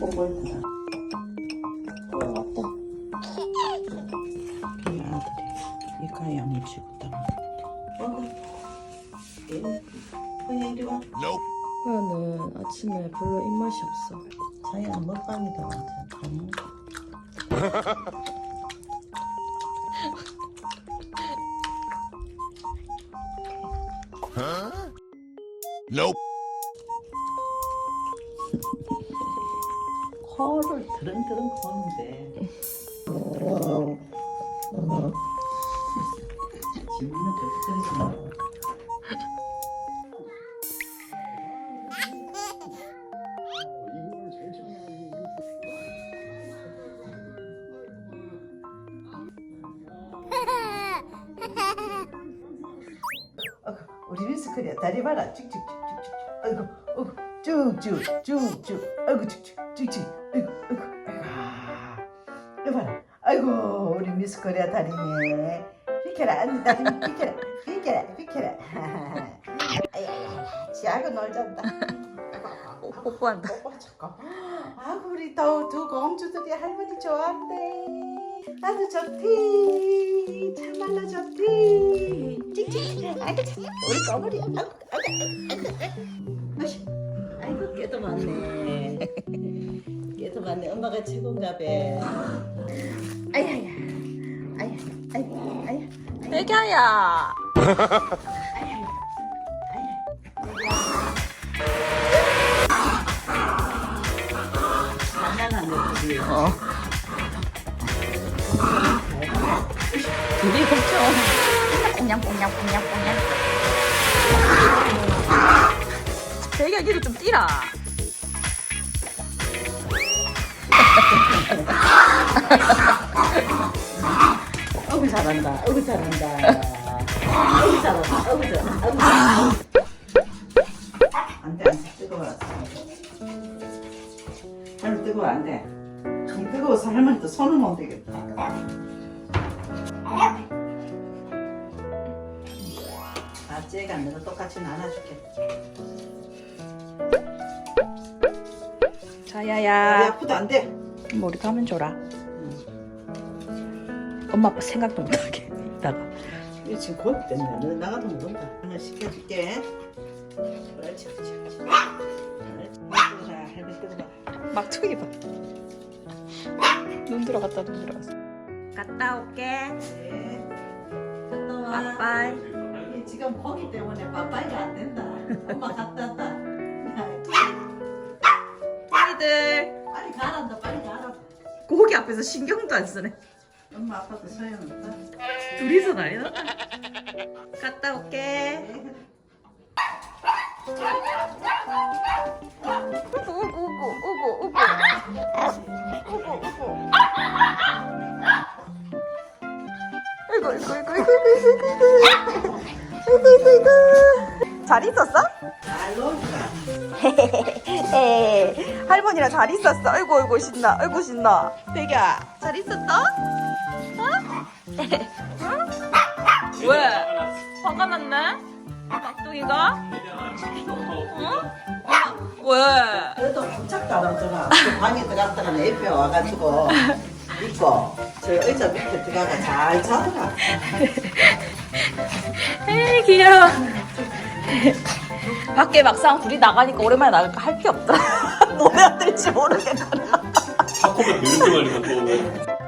뽀뽀했다. 이 아들이 이가에 안 묻히고 딱 먹어. 예. 호야 이리 와. 호야는 아침에 별로 입맛이 없어. 자기야 먹방이다. 다 먹어. Nope. 코를 드렁드렁 거는데. 지문은 그렇게 나 어구, 우리 미스크리야. 다리 봐라. 쭉쭉쭉쭉쭉 아이고 어구 쭉쭉쭉쭉. 아이고 쭉쭉쭉쭉 미스코리아 다리네. 비켜라 언니 다리 비켜라 비켜라 비켜라. 아야야 지하고 놀잔다. 뽀뽀한다. 뽀뽀 잠깐 아이고 우리 두, 두 공주들이 할머니 좋아한대. 아주 좋디. 참말로 좋디. 찍찍 우리 꼬물이. 아이고 아이고 아이고. 아이고 아이고 깨도 많네. 깨도 많네. 엄마가 최고인가 봐. 아야야 아야, 아야, 아야. 애기야. 어. 되게 걱정. 꽁냥 꽁냥 꽁냥 꽁냥. 대기 애기를 좀 뛰라. 잘한다. 어구 잘한다. 어구 잘한다. 어구 잘한다. 어구 잘한다. 안 돼 안 돼 뜨거워라. 할머니 뜨거워 안 돼. 좀 뜨거워서 할머니도 손을 못 대겠다. 아 쟤가 내가 똑같이 나눠줄게. 자야야. 아프다 안돼. 머리 감은 줘라. 엄마 아빠 생각도 못하게 이따가. 이거 지금 고기 때문에 너 나가도 못 온다. 하나 시켜줄게. 그렇지 그렇지. 막투기 봐. 눈 들어갔다 눈 들어갔어. 갔다 올게. 네. 갔다 와. 빠빠이. 이게 지금 고기 때문에 빠빠이가 안 된다. 엄마 갔다 왔다. 애기들 빨리 가란다. 빨리 가라. 고기 앞에서 신경도 안 쓰네. 엄마 아빠도 소용없다. 둘이서 났다. 갔다 올게. 네. 우구 우구 우구 우구. 우구 우구. 아이고 아이고 아이고 아이고 아이고 아이고 아이고 아이고 잘 있었어? 잘 놀자. 에 할머니랑 잘 있었어. 아이고 아이고 신나. 아이고 신나. 배기야 잘 있었어? 어? 응? 왜? 화가 났네? 막둥이가? 응? 왜? 그래도 깜짝 달아더라. 그 방에 들어갔다가 애뼈 와가지고 있고 저 의자 밑에 들어가가 잘 자더라. 에이 귀여워. 밖에 막상 둘이 나가니까 오랜만에 나가니까 할 게 없더라. 뭐 해야 될지 되는 거 아니까 또